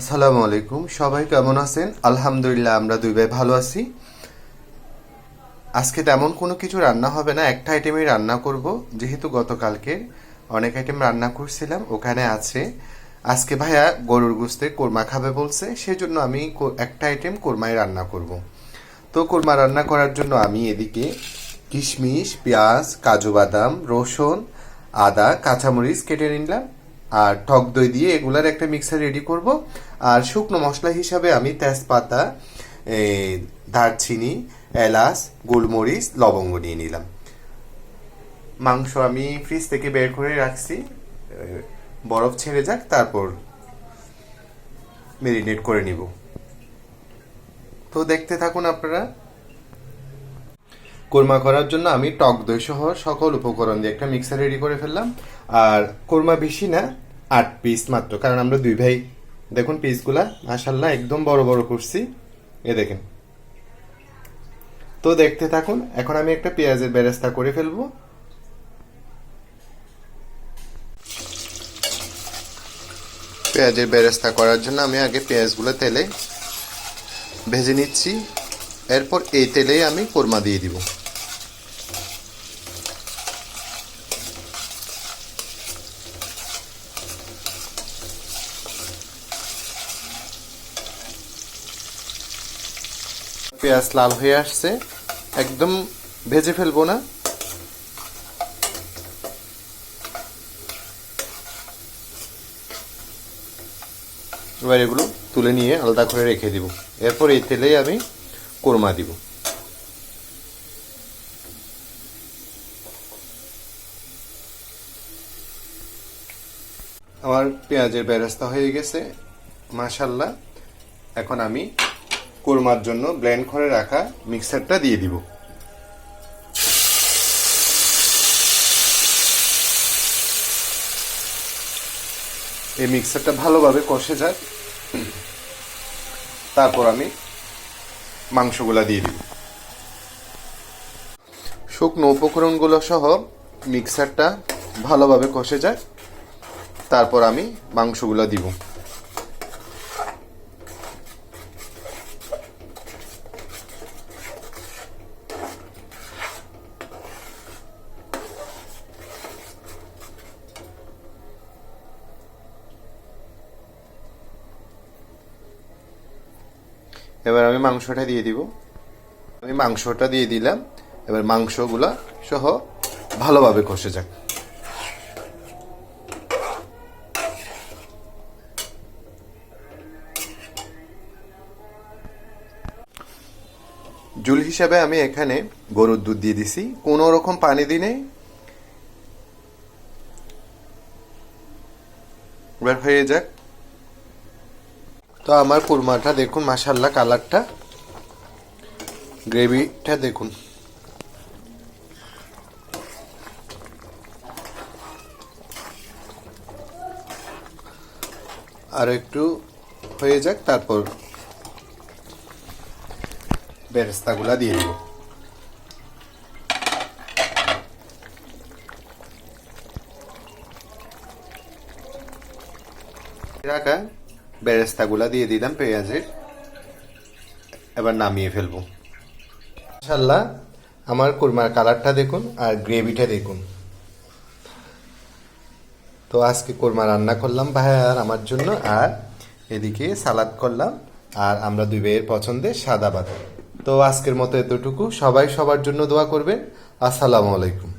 আসসালামু আলাইকুম। সবাই কেমন আছেন? আলহামদুলিল্লাহ, আমরা দুই ভাই ভালো আছি। আজকে তেমন কোনো কিছু রান্না হবে না। একটা আইটেমই রান্না করব। যেহেতু গতকালকে অনেক আইটেম রান্না করছিলাম, ওখানে আছে। আজকে ভাইয়া গরুর গুস্তে কোরমা খাবে বলছে, সেজন্য আমি একটা আইটেম কোরমাই রান্না করব। তো কোরমা রান্না করার জন্য আমি এদিকে কিশমিশ, পেঁয়াজ, কাজু বাদাম, রসুন, আদা, কাঁচামরিচ কেটে নিলাম। আর টক দই দিয়ে এগুলার একটা মিক্সার রেডি করব। আর শুকনো মশলা হিসাবে আমি তেজপাতা দারচিনি, এলাচ, গোলমরিচ, লবঙ্গ নিয়ে নিলাম। মাংস আমি ফ্রিজ থেকে বের করে রাখছি। বরফ ছেড়ে যাক, তারপর মেরিনেট করে নিব। তো দেখতে থাকুন আপনারা। কোরমা করার জন্য আমি টক দই সহ সকল উপকরণ দিয়ে একটা মিক্সার রেডি করে ফেললাম। আর কোরমা বেশি না আট পিস মাত্র। কারণ আমরা দুই ভাই, দেখুন পিসগুলা মাশাল্লাহ একদম বড় বড় করছি। এ দেখেন। তো দেখতে থাকুন, এখন আমি একটা পেঁয়াজের বেরেস্তা করে ফেলব। পেঁয়াজের বেরেস্তা করার জন্য আমি আগে পেঁয়াজগুলো তেলে ভেজে নিচ্ছি। এরপর এই তেলেই আমি কোরমা দিয়ে দিব। পেঁয়াজ লাল হয়ে আসছে। একদম ভেজে ফেলব না। এবার এগুলো তুলে নিয়ে আলাদা করে রেখে দিব। এরপর এই তেলেই আমি কোরমা দিব। আমার পেঁয়াজের বেরেস্তা হয়ে গেছে। মাশাল্লাহ। এখন আমি কোরমার জন্য ব্লেন্ড করে রাখা মিক্সারটা দিয়ে দিব। এই মিক্সারটা ভালোভাবে কষে যাক। তারপর আমি মাংসগুলা দিয়ে দিব। শুকনো উপকরণগুলো সহ মিক্সারটা ভালোভাবে কষে যায় তারপর আমি মাংসগুলো দিব। এবার আমি মাংসটা দিয়ে দিব। আমি মাংসটা দিয়ে দিলাম। এবার মাংসগুলা সহ ভালোভাবে কষে যাক। জুল হিসাবে আমি এখানে গরুর দুধ দিয়ে দিছি। কোনো রকম পানি দিনে এবার হয়ে যাক তো আমার কুরমাটা দেখুন মাসাল্লাহ কালারটা। গ্রেভিটা দেখুন। আর একটু হয়ে যাক, তারপর বেরেস্তাগুলা দিয়ে দিব। রাখা বেরেস্তাগুলা দিয়ে দিলাম পেঁয়াজের। এবার নামিয়ে ফেলব। মাশাল্লাহ আমার কুরমার কালারটা দেখুন আর গ্রেভিটা দেখুন। তো আজকে কোরমা রান্না করলাম ভাই আর আমার জন্য, আর এদিকে সালাদ করলাম, আর আমরা দুই ভাইয়ের পছন্দে সাদা ভাত তো আজকের মতো এতটুকু। সবাই সবার জন্য দোয়া করবেন। আসসালামু আলাইকুম।